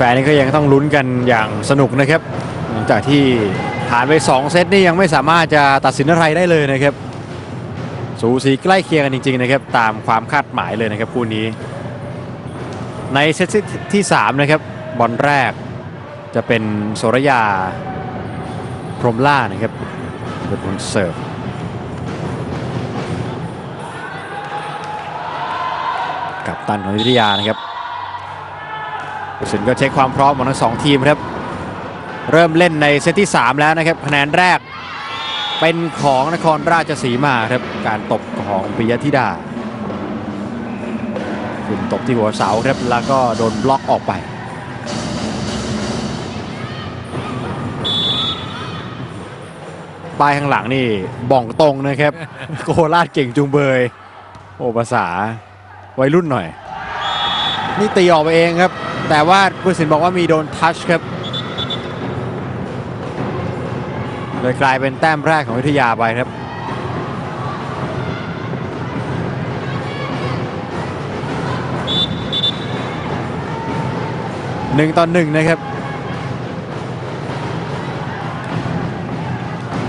แฟนๆนี่ก็ยังต้องลุ้นกันอย่างสนุกนะครับหลังจากที่ผ่านไป 2 เซตนี่ยังไม่สามารถจะตัดสินอะไรได้เลยนะครับ สูสีใกล้เคียงกันจริงๆนะครับตามความคาดหมายเลยนะครับคู่นี้ ในเซตที่ 3 นะครับบอลแรกจะเป็นโสรยาพรหมล่านะครับเป็นคนเสิร์ฟกับตันของวิทยานะครับ สินก็เช็คความพร้อมของทั้งสองทีมครับเริ่มเล่นในเซตที่ 3 แล้วนะครับคะแนนแรกเป็นของนครราชสีมาครับการตบของปิยธิดาขึ้นตบที่หัวเสาครับแล้วก็โดนบล็อกออกไปป้ายข้างหลังนี่บ่องตรงนะครับ โคราชเก่งจุงเบย โอ้ภาษาวัยรุ่นหน่อย นี่ตีออกไปเองครับ แต่ว่าผู้สินบอกว่ามีโดนทัชครับเลยกลายเป็นแต้มแรกของวิทยาไปครับ หนึ่งต่อหนึ่งนะครับ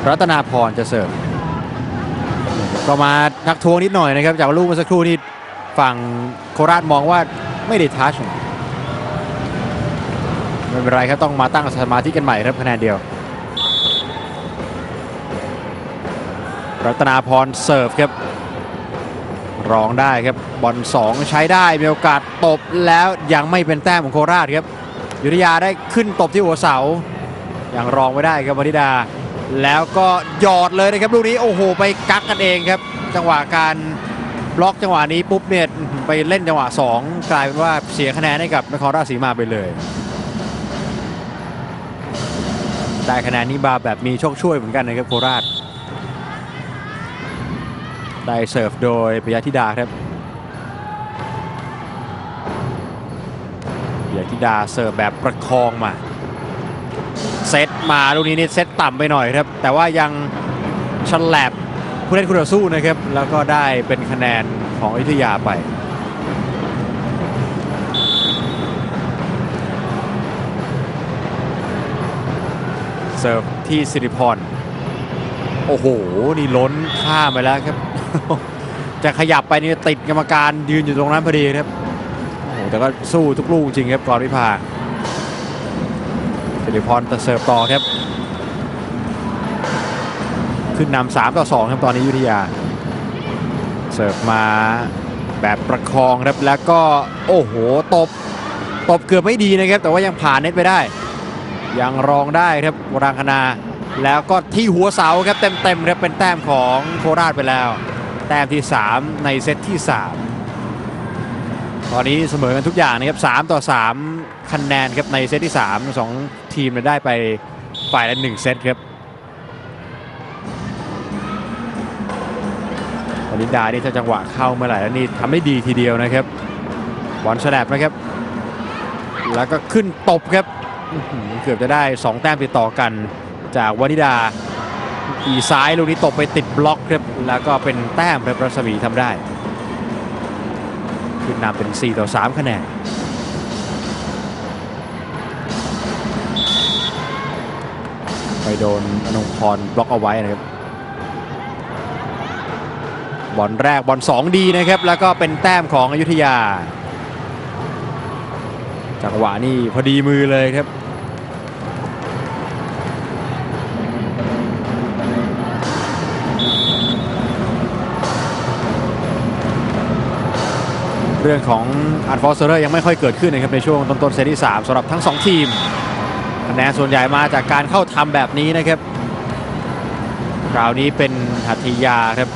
รัตนาพรจะเสิร์ฟ ก็มาทักทวงนิดหน่อยนะครับ จากลูกเมื่อสักครู่ที่ฝั่งโคราชมองว่าไม่ได้ทัช ไม่เป็นไรครับต้องมาตั้งสมาธิกันใหม่ครับคะแนนเดียว รัตนาพรเสิร์ฟครับรองได้ครับบอล2ใช้ได้มีโอกาสตบแล้วยังไม่เป็นแต้มของโคราชครับยุทธยาได้ขึ้นตบที่หัวเสายังรองไม่ได้ครับวนิดา แล้วก็หยอดเลยนะครับลูกนี้โอ้โหไปกักกันเองครับ จังหวะการบล็อกจังหวะนี้ปุ๊บเนี่ยไปเล่นจังหวะ 2 กลายเป็นว่าเสียคะแนนให้กับนครราชสีมาไปเลย ได้คะแนนนี้บาแบบมีโชคช่วยเหมือนกันนะครับโคราช ได้เสิร์ฟโดยปิยธิดาครับปิยธิดาเสิร์ฟแบบประคองมา เซตมาลูกนี้นี่เซตต่ำไปหน่อยครับ แต่ว่ายังฉลับผู้เล่นคู่ต่อสู้นะครับ แล้วก็ได้เป็นคะแนนของอยุธยาไป เสิร์ฟที่สิริพร โอ้โห นี่ล้นข้ามไปแล้วครับ จะขยับไปนี่ติดกรรมการยืนอยู่ตรงนั้นพอดีครับ โอ้โห แต่ก็สู้ทุกลูกจริงครับกรวิภาสิริพรตะเสิร์ฟต่อครับ ขึ้นนำสามต่อสองครับตอนนี้ยุทธยา เสิร์ฟมาแบบประคองครับแล้วก็โอ้โหตบตบเกือบไม่ดีนะครับ แต่ว่ายังผ่านเน็ตไปได้ ยังรองได้ครับวรังคณาแล้วก็ที่หัวเสาครับเต็มๆครับเป็นแต้มของโคราชไปแล้ว แต้มที่ 3 ในเซตที่ 3 ตอนนี้เสมอกันทุกอย่างนะครับ3ต่อ 3 คะแนนครับในเซตที่3ทั้งสองทีมได้ไปฝ่ายละ1เซตครับวนิดานี่ถ้าจังหวะเข้าเมื่อไหร่แล้วนี่ทำได้ดีทีเดียวนะครับบอลแฉลบนะครับ แล้วก็ขึ้นตบครับ เกือบจะได้ 2 แต้มติดต่อกันจากวานิดาอีซ้ายลูกนี้ตกไปติดบล็อกครับแล้วก็เป็นแต้มครับรัศมีทำได้ขึ้นนำเป็น 4 ต่อ 3 คะแนนไปโดนอนงพรบล็อกเอาไว้นะครับบอลแรกบอล2ดีนะครับ แล้วก็เป็นแต้มของอยุธยา จังหวะนี่พอดีมือเลยครับ รื่องของอันฟอร์เซอร์ยังไม่ค่อยเกิดขึ้นนะครับในช่วงต้นๆเซตที่3สำหรับทั้ง 2 ทีมคะแนนส่วนใหญ่มาจากการเข้าทำแบบนี้นะครับคราวนี้เป็นหัตถิยาครับ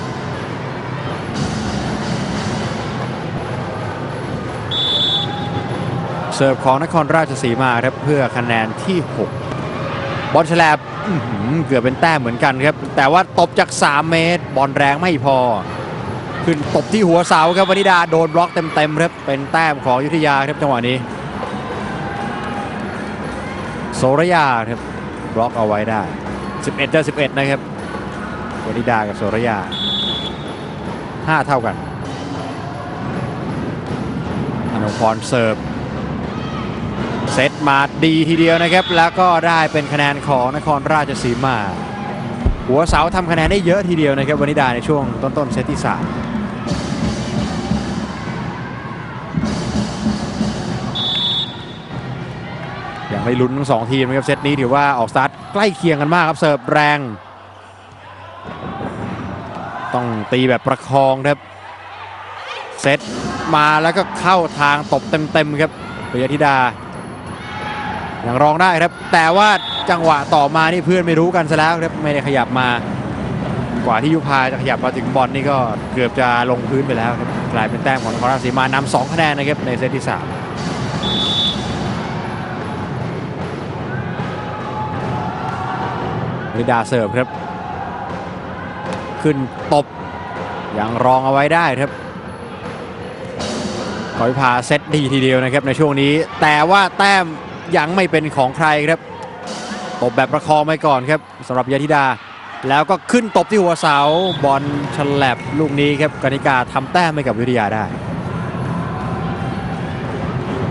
เสิร์ฟของนครราชสีมาครับเพื่อคะแนนที่ 6 บอลแฉลบเกือบเป็นแต้มเหมือนกันครับ แต่ว่าตบจาก 3 เมตร บอลแรงไม่พอ ขึ้นตบที่หัวเสาครับวนิดาโดนบล็อกเต็มๆครับเป็นแต้มของยุทธยาครับจังหวะนี้โซรยาครับบล็อกเอาไว้ได้ 11ต่อ11 นะครับวนิดากับโซรยา 5 เท่ากันอนุพรเสิร์ฟเซตมาดีทีเดียวนะครับ แล้วก็ได้เป็นคะแนนของนครราชสีมา หัวเสาทำคะแนนได้เยอะทีเดียวนะครับวนิดาในช่วงต้นๆเซตที่3 ไม่ลุ้นทั้งสองทีมนะครับเซตนี้ถือว่าออกสตาร์ทใกล้เคียงกันมากครับเสิร์ฟแรง ต้องตีแบบประคองครับเซตมาแล้วก็เข้าทางตบเต็มๆครับปิยธิดายังรองได้ครับ แต่ว่าจังหวะต่อมานี่เพื่อนไม่รู้กันซะแล้วครับไม่ได้ขยับมากว่าที่ยุพาจะขยับมาถึงบอลนี่ก็เกือบจะลงพื้นไปแล้วครับกลายเป็นแต้มของนครราชสีมานำสองคะแนนนะครับในเซตที่สาม ริดาเสิร์ฟครับ ขึ้นตบยังรองเอาไว้ได้ครับขอพิพาเซตดีทีเดียวนะครับในช่วงนี้ แต่ว่าแต้มยังไม่เป็นของใครครับ ตบแบบประคองไปก่อนครับสำหรับยาธิดา แล้วก็ขึ้นตบที่หัวเสาบอลฉลับลูกนี้ครับกนิกาทำแต้มให้กับวิทยาได้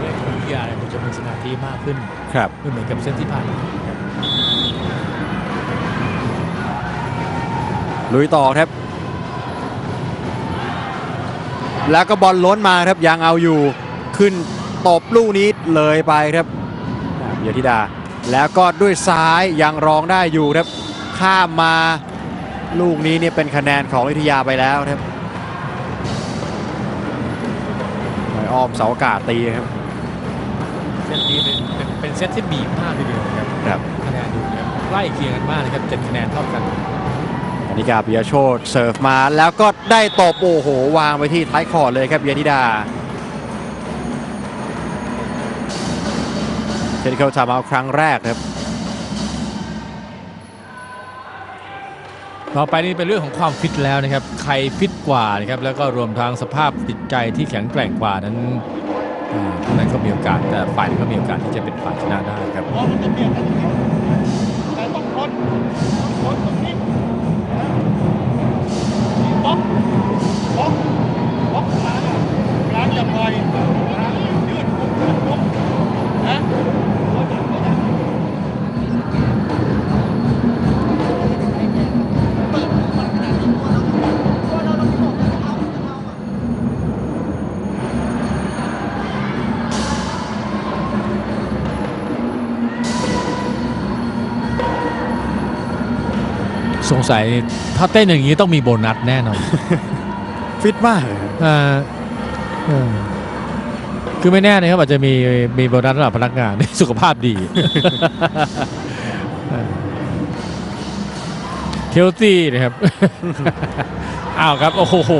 เล่นวิทยาเนี่ยมันจะมีสมาธิมากขึ้นครับไม่เหมือนกับเส้นที่ผ่านมาครับ ลุยต่อครับ แล้วก็บอลล้นมาครับยังเอาอยู่ขึ้นตบลูกนี้เลยไปครับยาธิดา แล้วก็ด้วยซ้ายยังรองได้อยู่ครับ ข้ามมาลูกนี้เนี่ยเป็นคะแนนของวิทยาไปแล้วครับหน่อยอ้อมเสาอากาศตีครับเส้นนี้เป็นเป็นเป็นเซตที่บีบมากทีเดียวนะครับครับคะแนนดูนะครับใกล้เคียงกันมากนะครับเจ็ดคะแนนเท่ากัน กนิกาปิยโชตเสิร์ฟมาแล้วก็ได้ตบโอ้โห วางไปที่ท้ายคอร์เลยครับเยาธิดาเทนเคิลทำเอาครั้งแรกครับ ต่อไปนี่เป็นเรื่องของความฟิตแล้วนะครับ ใครฟิตกว่านะครับแล้วก็รวมทั้งสภาพจิตใจที่แข็งแกร่งกว่านั้นผู้นั้นก็มีโอกาสแต่ฝ่ายนั้นก็มีโอกาสที่จะเป็นฝ่ายชนะได้ครับ เพราะมัน งสัยถ้าเต้นอย่างนี้ต้องมีโบนัสแน่นอนฟิตมากเลยครับอ่าเออคือไม่แน่นะครับอาจจะมีมีโบนัสสำหรับพนักงานสุขภาพดีเทลตี้นะครับ อ้าวครับ โอ้โห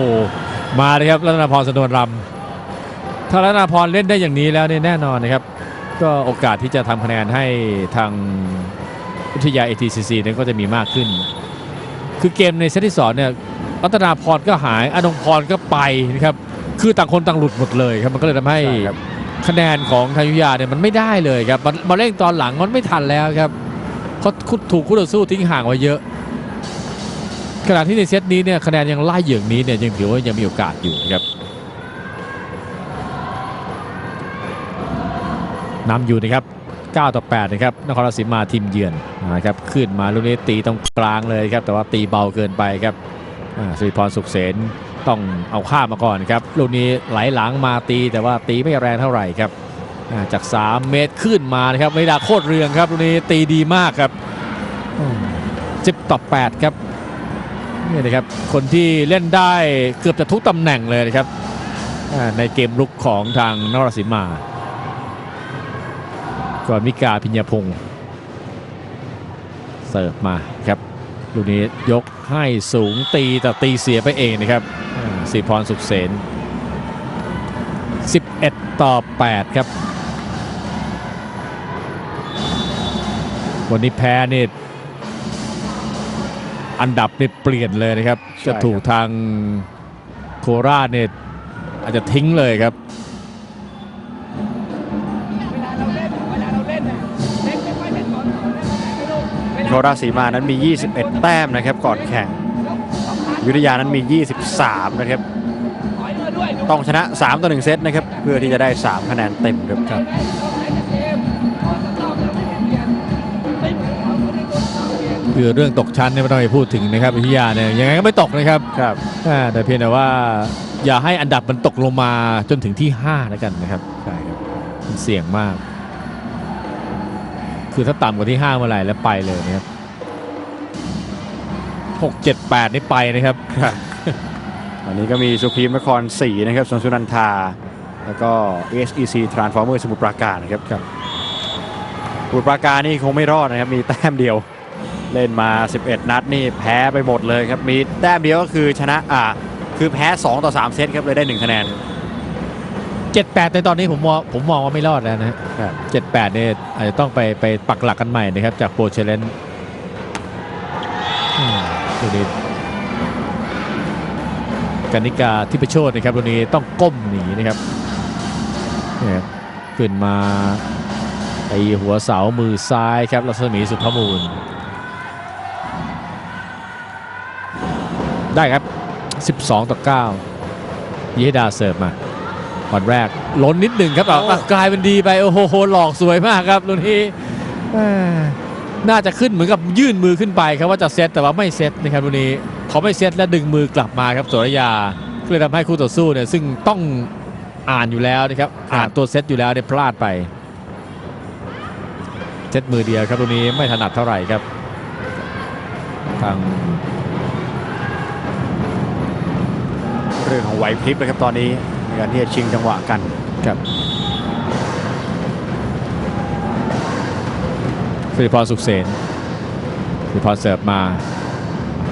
มาเลยครับรัตนาพรสนวนรำถ้ารัตนาพรเล่นได้อย่างนี้แล้วเนี่ยแน่นอนนะครับ ก็โอกาสที่จะทำคะแนนให้ทางวิทยา ATCC นั้นก็จะมีมากขึ้น คือเกมในเซตที่สองเนี่ยรัตนาพรก็หายอนงพรก็ไปนะครับคือต่างคนต่างหลุดหมดเลยครับมันก็เลยทำให้ใช่ครับคะแนนของทางยุธยาเนี่ยมันไม่ได้เลยครับมามาเล่นตอนหลังมันไม่ทันแล้วครับเขาถูกคู่ต่อสู้ทิ้งห่างไว้เยอะขณะที่ในเซตนี้เนี่ยคะแนนยังไล่อย่างนี้เนี่ยยังถือว่ายังมีโอกาสอยู่ครับนำอยู่นะครับ 9 ต่อ 8 นะครับ นครราชสีมาทีมเยือนนะครับ ขึ้นมาลูกนี้ตีตรงกลางเลยครับ แต่ว่าตีเบาเกินไปครับสุริพรสุขเสนต้องเอาข้ามมาก่อนครับ ลูกนี้ไหลหลังมาตีแต่ว่าตีไม่แรงเท่าไหร่ครับ จาก 3 เมตรขึ้นมานะครับไม่ดาโคตรเรืองครับ ลูกนี้ตีดีมากครับ10ต่อ 8 ครับนี่นะครับ คนที่เล่นได้เกือบจะทุกตำแหน่งเลยนะครับในเกมลุกของทางนครราชสีมา ก่อนมิกาพิญญาพงศ์เสิร์ฟมาครับลูกนี้ยกให้สูงตีแต่ตีเสียไปเองนะครับอ่าสีพรสุขเสน11 ต่อ 8 ครับ วันนี้แพ้นี่อันดับนี่เปลี่ยนเลยนะครับใช่จะถูกครับทางโคราชเนี่ยอาจจะทิ้งเลยครับ โนราสีมานั้นมี 21 แต้มนะครับก่อนแข่ง ยุธยานั้นมี 23 นะครับ ต้องชนะ 3 ต่อ 1 เซตนะครับ เพื่อที่จะได้ 3 คะแนนเต็มครับคือเรื่องตกชั้นเนี่ยไม่ต้องไปพูดถึงนะครับวิทยาเนี่ยยังไงก็ไม่ตกนะครับครับแต่เพียงแต่ว่าอย่าให้อันดับมันตกลงมาจนถึงที่5แล้วกันนะครับใช่ครับเสี่ยงมาก คือถ้าต่ำกว่าที่5เมื่อไหร่แล้วไปเลยนะครับ 6 7 8 นี่ไปนะครับวันนี้ก็มีสุพีมนคร4นะครับสวนสุนันทา แล้วก็ SEC Transformer สมุทรปราการนะครับครับสมุทรปราการนี่คงไม่รอดนะครับ มีแต้มเดียว เล่นมา 11 นัดนี่แพ้ไปหมดเลยครับ มีแต้มเดียวก็คือชนะอ่าคือแพ้ 2 ต่อ 3 เซตครับเลยได้ 1 คะแนน 7-8 ในตอนนี้ผมมองผมมองว่าไม่รอดแล้วนะฮะครับ 7-8เนี่ยอาจจะต้องไปไปปักหลักกันใหม่นะครับจากโปรเชเลน ตัวนี้กานิกาทิพโชตนะครับตัวนี้ต้องก้มหนีนะครับเนี่ยขึ้นมาไอหัวเสามือซ้ายครับรัศมีสุภมูล ได้ครับ 12 ต่อ 9ยิดาเสิร์ฟมาบอลแรกล้นนิดหนึ่งครับแต่โอ้กลายเป็นดีไป โอ้โหหลอกสวยมากครับลุนนี้ น่าจะขึ้นเหมือนกับยื่นมือขึ้นไปครับว่าจะเซตแต่ว่าไม่เซตนะครับลุนนี้เขาไม่เซตและดึงมือกลับมาครับสุรยาก็เลยทำให้คู่ต่อสู้เนี่ยซึ่งต้องอ่านอยู่แล้วนะครับอ่านตัวเซตอยู่แล้วเนี่ยพลาดไปเซตมือเดียวครับตรงนี้ไม่ถนัดเท่าไหร่ครับทางเรื่องของไหวพริบนะครับตอนนี้ในการที่จะชิงจังหวะกันครับ ริพรสุขเสนสิริพรเสิร์ฟมา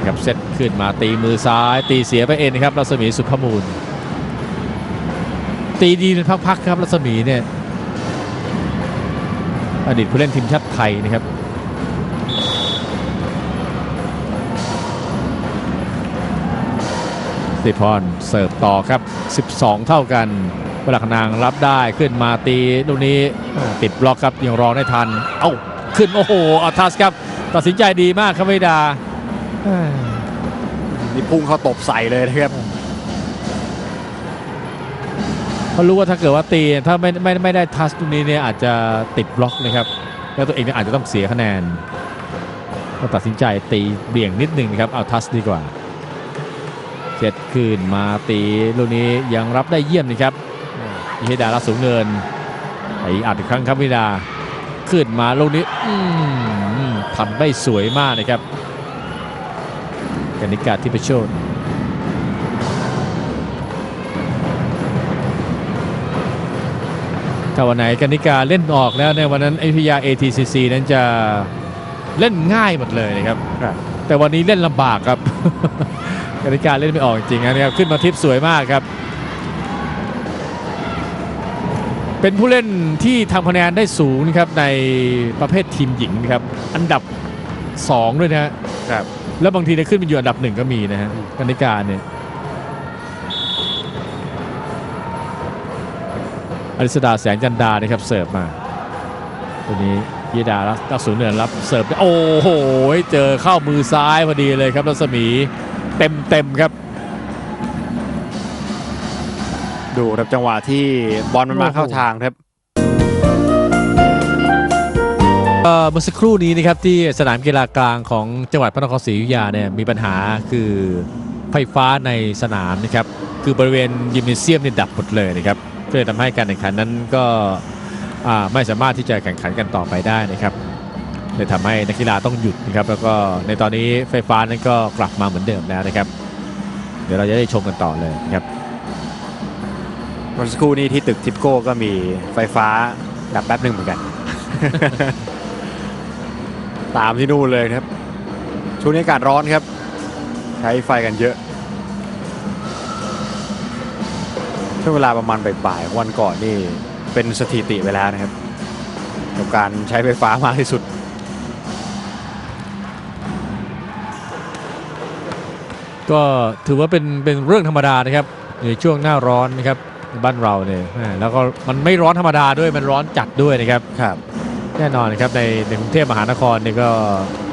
ครับเซตขึ้นมาตีมือซ้าย ตีเสียไปเองนะครับรัศมีสุภมูล ตีดีเป็นพักๆครับรัศมีเนี่ยอดีตผู้เล่นทีมชาติไทยนะครับสิพรเสิร์ฟต่อครับ 12 เท่ากันเวลาคนางรับได้ขึ้นมาตีลูกนี้ติดบล็อกครับยังรอได้ทัน เอ้า ขึ้น โอ้โหอัลทัสครับ ตัดสินใจดีมากครับวิดาอ่านี่พุ่งเข้าตบใส่เลยนะครับเขารู้ว่าถ้าเกิดว่าตีถ้าไม่ไม่ไม่ได้ทัสตรงนี้เนี่ยอาจจะติดบล็อกนะครับ แล้วตัวเองเนี่ยอาจจะต้องเสียคะแนนก็ตัดสินใจตีเบี่ยงนิดหนึ่งนะครับเอาทัสดีกว่าเจ็ดคืนมาตีลูกนี้ยังรับได้เยี่ยมนะครับยิฮิดารับสูงเนินไอ้อัดอีกครั้งครับวิดา ขึ้นมาลูกนี้อืมทำได้สวยมากนะครับกนิกาทิพโชตถ้าวันไหนกนิกาเล่นออกแล้วในยวันนั้นไอพิยา ATCC นั้นจะเล่นง่ายหมดเลยนะครับครับ แต่วันนี้เล่นลำบากครับกนิกาเล่นไม่ออกจริงๆนะครับ ขึ้นมาทิปสวยมากครับ เป็นผู้เล่นที่ทำคะแนนได้สูงนะครับในประเภททีมหญิงนะครับอันดับ 2 ด้วยนะฮะครับ แล้วบางทีเนี่ยขึ้นไปอยู่อันดับหนึ่งก็มีนะฮะกนิกาเนี่ยอริสดาแสงจันดานะครับเสิร์ฟมาตัวนี้ยีดาแล้วตักศูนย์เหนือรับเสิร์ฟได้โอ้โห เจอเข้ามือซ้ายพอดีเลยครับรัศมีเต็มเต็มๆครับ ดูครับจังหวะที่บอลมันมาเข้าทางครับเอ่อเมื่อสักครู่นี้นะครับที่สนามกีฬากลางของจังหวัดพระนครศรีอยุธยาเนี่ยมีปัญหาคือไฟฟ้าในสนามนะครับคือบริเวณยิมเนเซียมเนี่ยดับหมดเลยนะครับก็เลยทำให้การแข่งขันนั้นก็ไม่สามารถที่จะแข่งขันกันต่อไปได้นะครับเลยทำให้นักกีฬาต้องหยุดนะครับแล้วก็ในตอนนี้ไฟฟ้านั้นก็กลับมาเหมือนเดิมแล้วนะครับ เดี๋ยวเราจะได้ชมกันต่อเลยนะครับ มื่อสักครู่นี้ที่ตึกทิปโก้ก็มีไฟฟ้าดับแป๊บหนึ่งเหมือนกัน ตามที่นู่นเลยครับ ช่วงนี้อากาศร้อนครับ ใช้ไฟกันเยอะ ช่วงเวลาประมาณบ่ายๆวันก่อนนี่เป็นสถิติไปแล้วนะครับกับการใช้ไฟฟ้ามากที่สุดก็ถือว่าเป็นเป็นเรื่องธรรมดานะครับในช่วงหน้าร้อนนะครับ บ้านเราเนี่ยแหม่แล้วก็มันไม่ร้อนธรรมดาด้วยมันร้อนจัดด้วยนะครับครับ แน่นอนนะครับในในกรุงเทพมหานครเนี่ยก็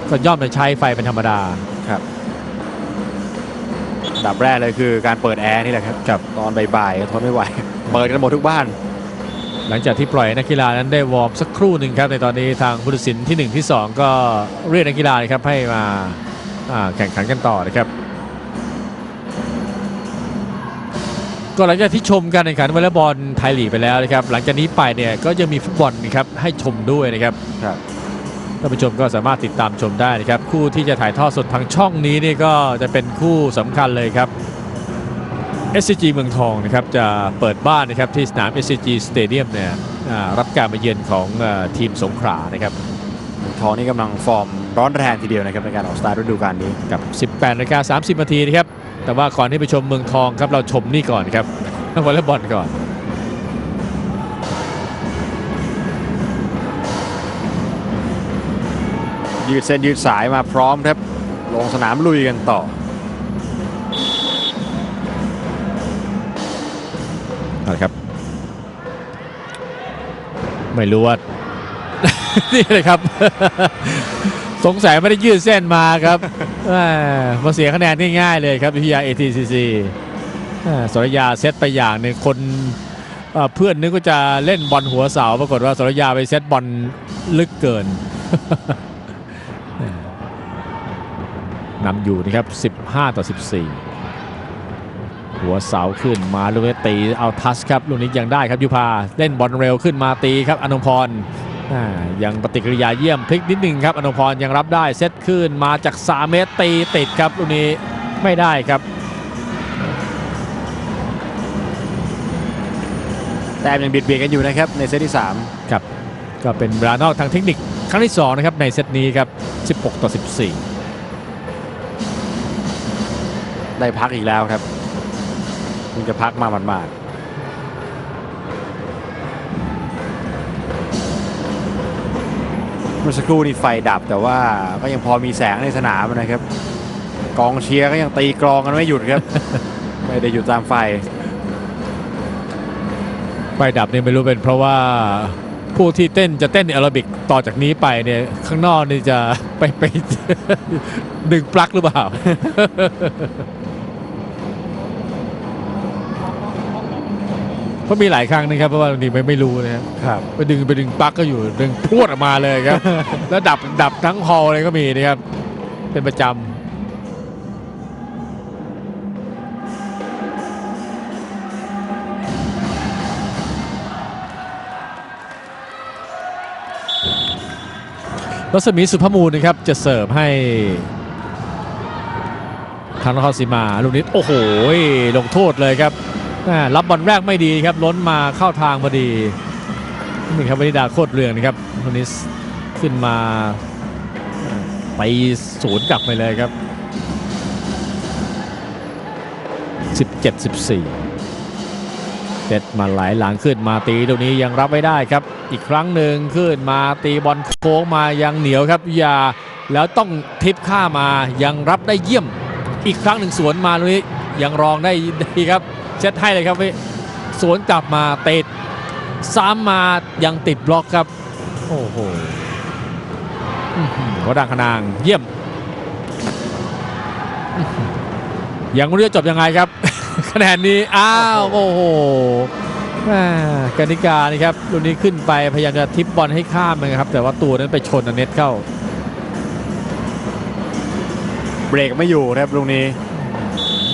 ก็ย่อมจะใช้ไฟเป็นธรรมดาครับอันดับแรกเลยคือการเปิดแอร์นี่แหละครับครับตอนบ่ายๆทนไม่ไหว เปิดกันหมดทุกบ้าน หลังจากที่ปล่อยนักกีฬานั้นได้วอร์มสักครู่หนึ่งครับในตอนนี้ทางผู้ตัดสินทีหนึ่1 ที่ 2 ก็เรียกนักกีฬานะครับให้มาอ่าแข่งขันกันต่อนะครับ ก็หลังจากที่ชมการแข่งขันวอลเลย์บอลไทยลีกไปแล้วนะครับ หลังจากนี้ไปเนี่ยก็ยังมีฟุตบอลนะครับให้ชมด้วยนะครับครับท่านผู้ชมก็สามารถติดตามชมได้นะครับ คู่ที่จะถ่ายทอดสดทางช่องนี้นี่ก็จะเป็นคู่สำคัญเลยครับ SCG เมืองทองนะครับจะเปิดบ้านนะครับที่สนาม SCG Stadium เนี่ยอ่ารับการมาเยือนของอ่าทีมสงขลานะครับ เมืองทองนี่กำลังฟอร์มร้อนแรงทีเดียวนะครับในการออกสตาร์ทฤดูกาลนี้ กับ 18นาฬิกา30นาทีนะครับ แต่ว่าก่อนที่ไปชมเมืองทองครับเราชมนี่ก่อนครับวอลเลย์บอลก่อนยืดเส้นยืดสายมาพร้อมครับ ลงสนามลุยกันต่อเอาละครับ ไม่รู้ว่า นี่เลยครับ สงสัยไม่ได้ยืดเส้นมาครับมาเสียคะแนนง่ายๆเลยครับวิทยา ATCC สรยาเซตไปอย่างหนึ่งคนเพื่อนนึกว่าจะเล่นบอลหัวเสาปรากฏว่าสรยาไปเซตบอลลึกเกินนำอยู่นะครับ 15 ต่อ 14 หัวเสาขึ้นมาลูกนี้ตีเอาทัชครับลูกนี้ยังได้ครับยุพาเล่นบอลเร็วขึ้นมาตีครับอนุพร ยังปฏิกิริยาเยี่ยมพลิกนิดหนึ่งครับอนุพรยังรับได้เซตขึ้นมาจาก 3 เมตรตีติดครับลูกนี้ไม่ได้ครับ แต้มยังบิดเบียดกันอยู่นะครับในเซตที่ครับ ก็เป็นเวลานอกทางเทคนิคครั้งที่ 2 นะครับ ในเซตนี้ครับ 16 ต่อ 14 3ได้พักอีกแล้วครับเพิ่งจะพักมาหมาดๆ มื่อสักครู่นี่ไฟดับแต่ว่าก็ยังพอมีแสงในสนามนะครับ กองเชียร์ก็ยังตีกลองกันไม่หยุดครับ ไม่ได้หยุดตามไฟ ไฟดับเนี่ยไม่รู้เป็นเพราะว่าผู้ที่เต้นจะเต้นแอโรบิกต่อจากนี้ไปเนี่ยข้างนอกนี่จะไปไปดึงปลั๊กหรือเปล่า เพราะมีหลายครั้งนะครับเพราะว่าบางทีไม่ไม่รู้นะครับครับ ไปดึงไปดึงปลั๊กก็อยู่ดึงพรวดออกมาเลยครับ แล้วดับดับทั้งฮอลเลยก็มีนะครับ เป็นประจำรัศมีสุภมูลนะครับจะเสิร์ฟให้ทางนครศรีมาลูกนี้โอ้โหลงโทษเลยครับแม่ รับบอลแรกไม่ดีครับล้นมาเข้าทางพอดีนี่ครับวนิดาโคตรเรืองนะครับคนนี้ขึ้นมาไปศูนย์กลับไปเลยครับ 17 14เจ็ดมาไหลหลังขึ้นมาตีตรงนี้ยังรับไม่ได้ครับ อีกครั้งหนึ่งขึ้นมาตีบอลโค้งมายังเหนียวครับยาแล้วต้องทิปข้ามายังรับได้เยี่ยม อีกครั้งหนึ่งสวนมาตรงนี้ยังรองได้ดีครับ เช็ดให้เลยครับพี่สวนกลับมาติดซ้ำมายังติดบล็อกครับ โอ้โหอื้อหือวดังขนางเยี่ยมอื้อหือยังไม่รู้จะจบยังไงครับ คะแนนนี้ อ้าว โอ้โหแม่กนิกานี่ครับลูกนี้ขึ้นไปพยายามจะทิปบอลให้ข้ามนะครับ แต่ว่าตัวนั้นไปชนอันเน็ตเข้า เบรกไม่อยู่ครับลูกนี้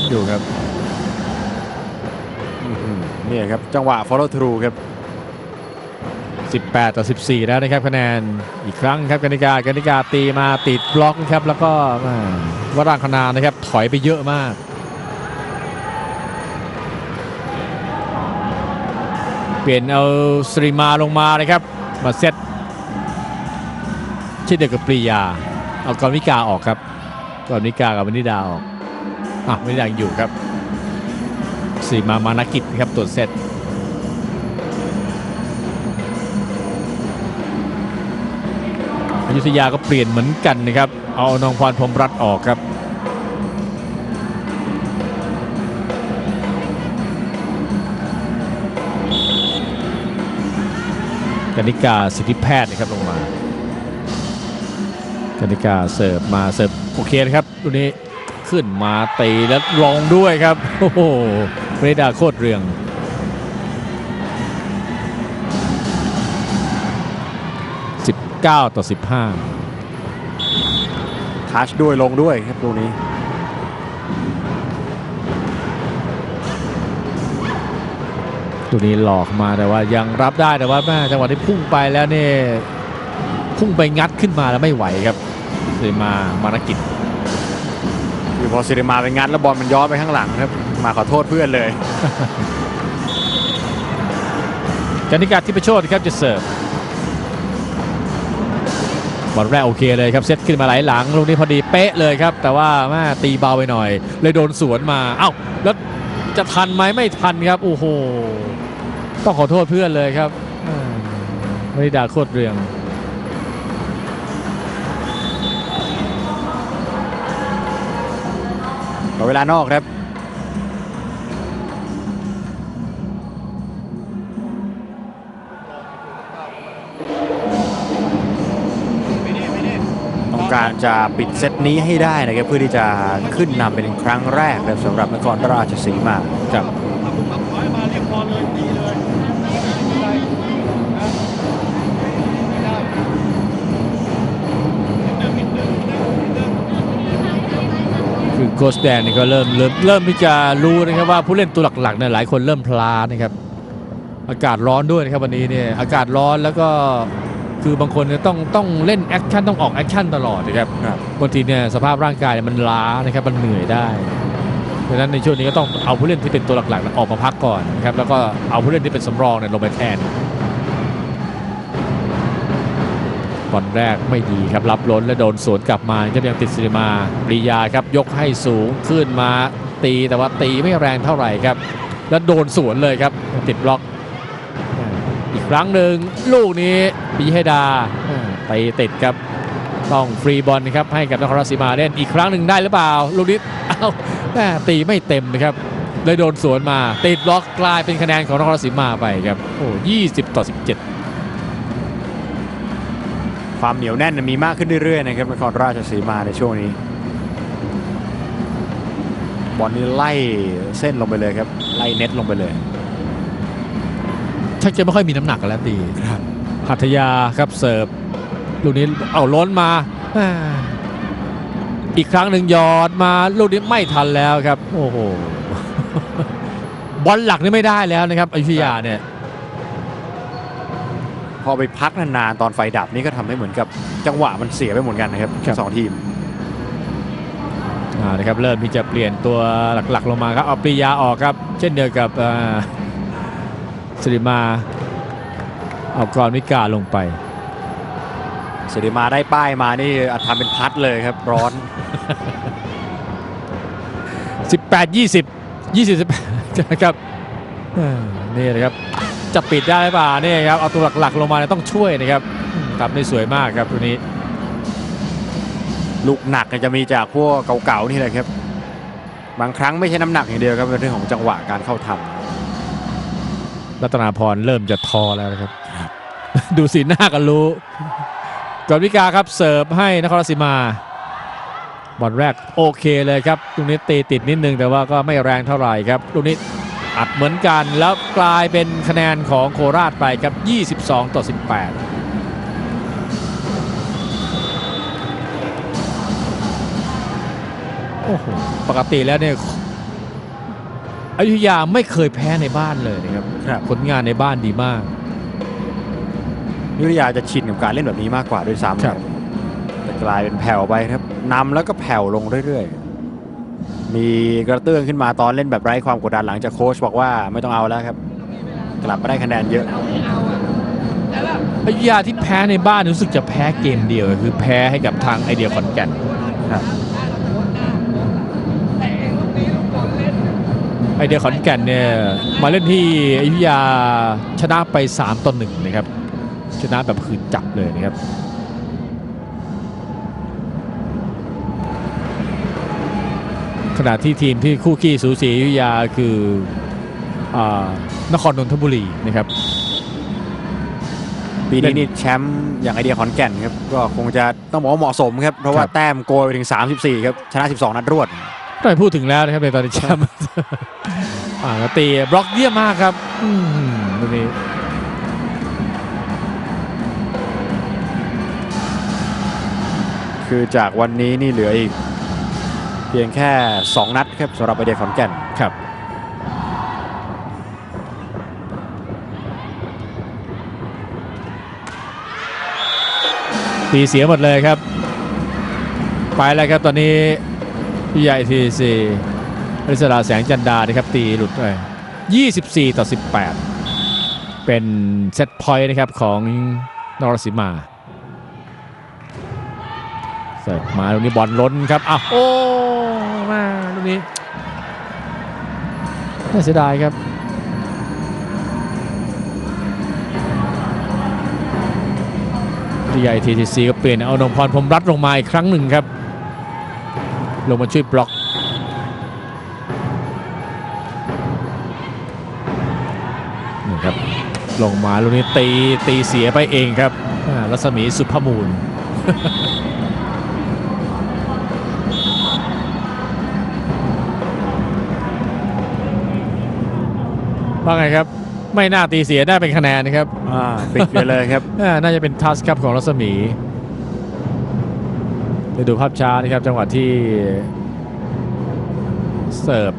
อยู่ครับอื้อ นี่ครับจังหวะ follow through ครับ18 ต่อ 14 แล้วนะครับคะแนนอีกครั้งครับกนิกากนิกาตีมาติดบล็อกครับ แล้วก็แม่วรังคณานะครับ ถอยไปเยอะมาก เปลี่ยนเอาสรีมาลงมานะครับ มาเซตช่นเดียวกับปรียา เอากรวิกาออกครับกรวิกากับวนิดาออกอะวนิดายังอยู่ครับ สีมามานากิจนะครับตัวเซตอยุธยาก็เปลี่ยนเหมือนกันนะครับ เอานองพรพรมรัตออกครับกนิกาสิทธิแพทย์นะครับลงมากนิกาเสิร์ฟมาเสิร์ฟโอเคนะครับดูนี้ขึ้นมาตีแล้วลงด้วยครับ โอ้โห รดาโคตรเรือง9ต่อทัชด้วยลงด้วยครับตรงนี้15ตัวนี้หลอกมาแต่ว่ายังรับได้แต่ว่าแม่จังหวะที่พุ่งไปแล้วเนี่ยพุ่งไปงัดขึ้นมาแล้วไม่ไหวครับเลยมามารกิจคือพอซิริมาไปงัดแล้วบอลมันย้อนไปข้างหลังครับ มาขอโทษเพื่อนเลยกนิกาทิพโชตครับจะเสิร์ฟบอลแรกโอเคเลยครับเซตขึ้นมาไหลหลังลูกนี้พอดีเป๊ะเลยครับ แต่ว่าแม่ตีเบาไปหน่อย เลยโดนสวนมา เอ้า แล้วจะทันไหมไม่ทันครับ โอ้โห ต้องขอโทษเพื่อนเลยครับอ่าไม่ได้ด่าโคตรเรืองขอเวลานอกครับ การจะปิดเซตนี้ให้ได้นะครับเพื่อที่จะขึ้นนำเป็นครั้งแรกนะครับสำหรับนครราชสีมาครับทำบุกทำถอยมาเรียกบอลเลยตีเลยไม่เป็นไรนะไม่ได้นิดนึงนิดนึงนิดนึงนิดนึงคือโคชแดนนี่ก็เริ่มเริ่มเริ่มที่จะรู้นะครับว่าผู้เล่นตัวหลักๆเนี่ยหลายคนเริ่มพลานะครับ อากาศร้อนด้วยนะครับวันนี้เนี่ยอากาศร้อนแล้วก็ คือบางคนเนี่ยต้องต้องเล่นแอคชั่นต้องออกแอคชั่นตลอดนะครับครับบางทีเนี่ยสภาพร่างกายเนี่ยมันล้านะครับมันเหนื่อยได้ดังนั้นในช่วงนี้ก็ต้องเอาผู้เล่นที่เป็นตัวหลักๆเนี่ยออกมาพักก่อนนะครับแล้วก็เอาผู้เล่นที่เป็นสำรองเนี่ยลงไปแทนบอลแรกไม่ดีครับรับล้นและโดนสวนกลับมาครับยังติดสิริมาปรียาครับยกให้สูงขึ้นมาตีแต่ว่าตีไม่แรงเท่าไหร่ครับ แล้วโดนสวนเลยครับติดบล็อกอีก ครั้งหนึ่งลูกนี้ปีใหดาไปติดครับต้องฟรีบอลนะครับให้กับนครราชสีมาเล่นอีกครั้งหนึ่งได้หรือเปล่า ลูกนี้เอ้าแม่ตีไม่เต็มนะครับเลยโดนสวนมา ติดล็อกกลายเป็นคะแนนของนครราชสีมาไปครับโอ้20ต่อ17ความเหนียวแน่นมีมากขึ้นเรื่อยๆนะครับนครราชสีมาในช่วงนี้บอลนี้ไล่เส้นลงไปเลยครับ ไล่เน็ตลงไปเลย ชักจะไม่ค่อยมีน้ำหนักกันแล้วตีหัตถยาครับเสิร์ฟลูกนี้เอาล้นมาอ่าอีกครั้งหนึ่งหยอดมาลูกนี้ไม่ทันแล้วครับ โอ้โหบอลหลักนี่ไม่ได้แล้วนะครับอยุธยาเนี่ย พอไปพักนานๆตอนไฟดับนี่ก็ทำให้เหมือนกับจังหวะมันเสียไปเหมือนกันนะครับครับทั้งสองทีมอ่านะครับเริ่มที่จะเปลี่ยนตัวหลักๆลงมาครับเอาปรียาออกครับ เช่นเดียวกับอ่า สิริมาเอากรวิกาลงไปสิริมาได้ป้ายมานี่อาจทำเป็นพัดเลยครับร้อน 18 20 20 18นะครับอ่านี่นะครับจะปิดได้หรือเปล่านี่ครับเอาตัวหลักๆลงมาเนี่ยต้องช่วยนะครับอืมทำได้สวยมากครับตัวนี้ ลูกหนักจะมีจากพวกเก่าๆนี่แหละครับ บางครั้งไม่ใช่น้ำหนักอย่างเดียวครับเป็นเรื่องของจังหวะการเข้าทำ รัตนาพรเริ่มจะทอแล้วนะครับ ดูสีหน้ากันรู้กรวิกาครับเสิร์ฟให้นครราชสีมาบอลแรกโอเคเลยครับตรงนี้ตีติดนิดนึงแต่ว่าก็ไม่แรงเท่าไหร่ครับตรงนี้อัดเหมือนกันแล้วกลายเป็นคะแนนของโคราชไปครับ 22 ต่อ 18โอ้โหปกติแล้วเนี่ย อยุธยาไม่เคยแพ้ในบ้านเลยนะครับครับ ผลงานในบ้านดีมาก ยุทธยาจะชินกับการเล่นแบบนี้มากกว่าด้วยซ้ำครับ แต่กลายเป็นแผ่วไปครับนำแล้วก็แผ่วลงเรื่อยๆ มีกระเตื้องขึ้นมาตอนเล่นแบบไร้ความกดดันหลังจากโค้ชบอกว่าไม่ต้องเอาแล้วครับ กลับมาได้คะแนนเยอะ อยุธยาที่แพ้ในบ้านรู้สึกจะแพ้เกมเดียว คือแพ้ให้กับทางไอเดียขอนแก่นครับ ไอเดียขอนแก่นเนี่ยมาเล่นที่อยุธยาชนะไป 3ต่อ1นะครับ ชนะแบบคืนจับเลยนะครับขณะที่ทีมที่คู่ขี้สูสีอยุธยาคืออานครนนทบุรีนะครับปีเล่นี้นนี่แชมป์อย่างไอเดียขอนแก่นครับก็คงจะต้องบอกว่าเหมาะสมครับ เพราะว่าครับแต้มโกยไปถึง 34 ครับ ชนะ 12 นัดรวดต้อง ไปพูดถึงแล้วนะครับในตอนนี้แชมป์อ่าแล้วตีบล็อกเยี่ยมมากครับอืมตรงนี้คือจากวันนี้นี่เหลืออีก เพียงแค่ 2 นัดครับสำหรับไอเดียขอนแก่นครับ ตีเสียหมดเลยครับ ไปแล้วครับตอนนี้ พี่ใหญ่ทีซีอริสราแสงจันดานะครับตีหลุดไป24 ต่อ 18 เป็นเซตพอยต์นะครับของนรสิมมาเสิร์ฟมาตรงนี้บอลล้นครับอ้าวโอ้มาตรงนี้น่าเสียดายครับใหญ่ทีทีซีก็เปลี่ยนเอานงพรพรหมรัตน์ลงมาอีกครั้งหนึ่งครับ ลงมาช่วยบล็อก นี่ครับ ลงมาลูกนี้ตีตีเสียไปเองครับอ่ารัศมีสุภมูลว่าไงครับ ไม่น่าตีเสียได้เป็นคะแนนนะครับ อ่าปิดไปเลยครับอ่าน่าจะเป็นทัสครับของรัศมี ไปดูภาพช้านะครับจังหวะที่เสิร์ฟ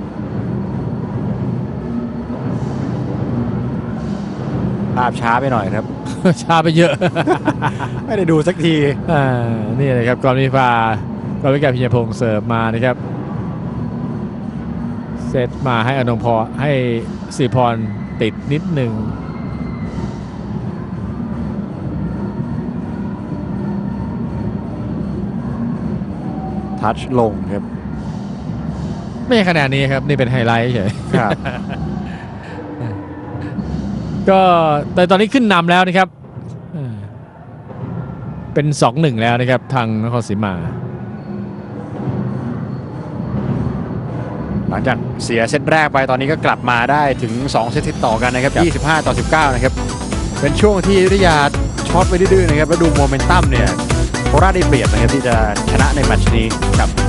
ภาพช้าไปหน่อยครับ ช้าไปเยอะ ไม่ได้ดูสักทีอ่านี่เลยครับกรณีฟ้ากรวิการพิญญพงศ์เสิร์ฟมานะครับเซตมาให้อนงพรให้สิริพรติดนิดหนึ่ง ทัชลงครับ ไม่ใช่คะแนนนี้ครับ นี่เป็นไฮไลท์เฉยครับ ก็แต่ตอนนี้ขึ้นนำแล้วนะครับอ่าเป็น2-1แล้วนะครับ ทางนครศรีมา หลังจากเสียเซตแรกไปตอนนี้ก็กลับมาได้ถึง 2 เซตติดต่อกันนะครับ 25 ต่อ 19 นะครับ เป็นช่วงที่อยุธยาช็อตไปดื้อๆนะครับ แล้วดูโมเมนตัมเนี่ยโคราชได้เปรียบนะครับที่จะชนะในแมตช์นี้ครับ